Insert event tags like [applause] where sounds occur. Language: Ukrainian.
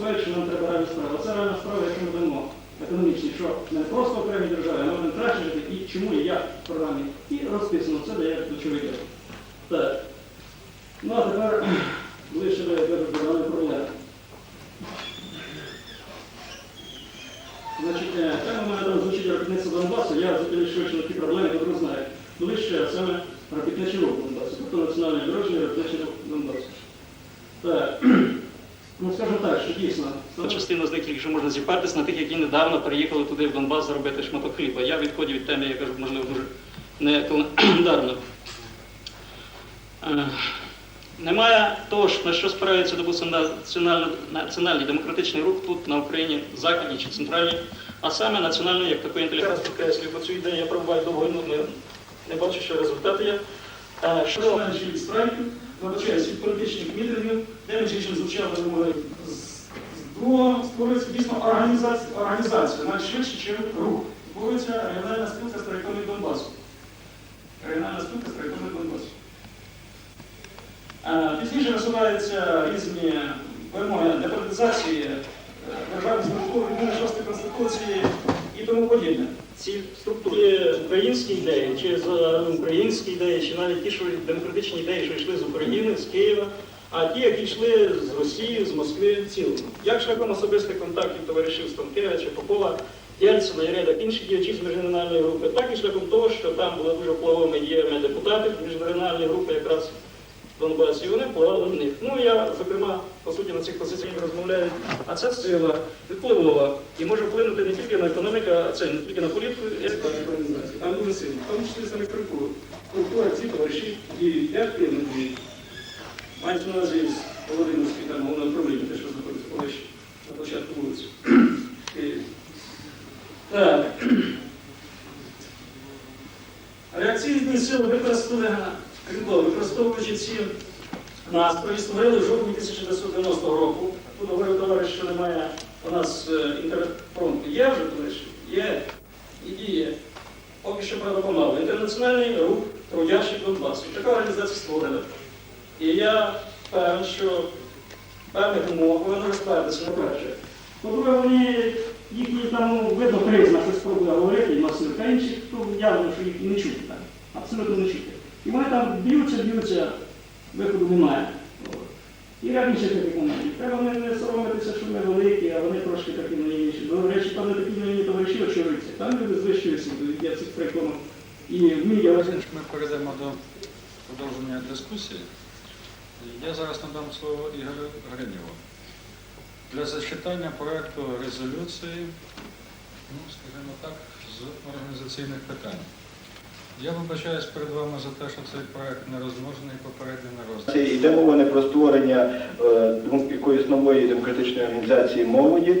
виступають, що нам треба реальна справа. Це реальна справа, яку ми дамо економічні, що не просто окремі держави, а ми краще жити, і чому і як в програмі. І розписано, це дає ключовий. Так. Ну а тепер ближче до даної проблеми. Значить, е, тема мене там звучить робітництво Донбасу, я швидше на ті проблеми, які знаєте. Ближче саме робітничий рух Донбасу, тобто національний дорожній робітничий рух Донбасу. Так, [clears throat] ну скажімо так, що дійсно. Частина з них тільки що можна зіпертись на тих, які недавно переїхали туди в Донбас заробити шматок хліба. Я відходив від теми, я кажу, можливо, дуже не календарно. [clears throat] Е, Немає того, ж, на що спирається допустимо, національно, національний демократичний рух тут на Україні, західній чи центральній, а саме національний як такої інтелігенції. Раз підкреслюю, бо цю ідею я пробуваю довго, ну, не, не бачу, що результати є. Е, Що менше від страйків, вибачаюсь, від політичних мітингів, де менше чим звучали вимоги з другого створюється дійсно організація, організація навіть ніж рух. Створюється регіональна спілка з страйкових Донбасу. Регіональна спілка з страйкових Донбасу. Е, Пізніше висуваються різні вимоги деполітизації, е, державних відміни шостої конституції і тому подібне. Ці структури українські ідеї, чи за українські ідеї, чи навіть ті, що демократичні ідеї, що йшли з України, з Києва, а ті, які йшли з Росії, з Москви в цілому. Як шляхом особистих контактів товаришів Станкевича, Попова, Єльцина і ряда інших діячів міжрегіональної групи, так і шляхом того, що там були дуже впливовими діями депутатів міжрегіональної групи якраз Донбасі, і впливали на них. Ну я, зокрема, по суті, на цих позиціях розмовляю, а ця сила впливова і може вплинути не тільки на економіку, а це не тільки на політику. Там дуже сильно. В тому числі саме культура. Культура ці товариші діють активно діють. Мається на увазі з Володимирської там головного управління, те, що знаходиться поруч на початку вулиці. Так. Реакційні сили використали, крім того, використовуючи ці настрої, створили в жовтні 1990 року. Тут говорив товариш, що немає у нас е, інтерфронту. Є вже товариші? Є. І діє. Поки що правда помало. Інтернаціональний рух трудящих Донбасу. Така організація створена. І я певен, що певних умов повинно розпиратися на перше. По-друге, вони їхні там ну, видно щось спробує говорити, і та інших, то явно, що їх не чути там. Абсолютно не чути. І вони там б'ються, б'ються, виходу немає. І інших таких моментів. Треба не, соромитися, що ми великі, а вони трошки такі наївніші. До речі, там не такі наївні товариші очевидці. Там люди з вищої освіти, я цих прикладів. І вміє Ми перейдемо до продовження дискусії. Я зараз надам слово Ігорю Гринєву. Для зачитання проекту резолюції, ну, скажімо так, з організаційних питань. Я вибачаюсь перед вами за те, що цей проект не розмножений попередньо не. Це йде мова не про створення е, якоїсь нової демократичної організації молоді,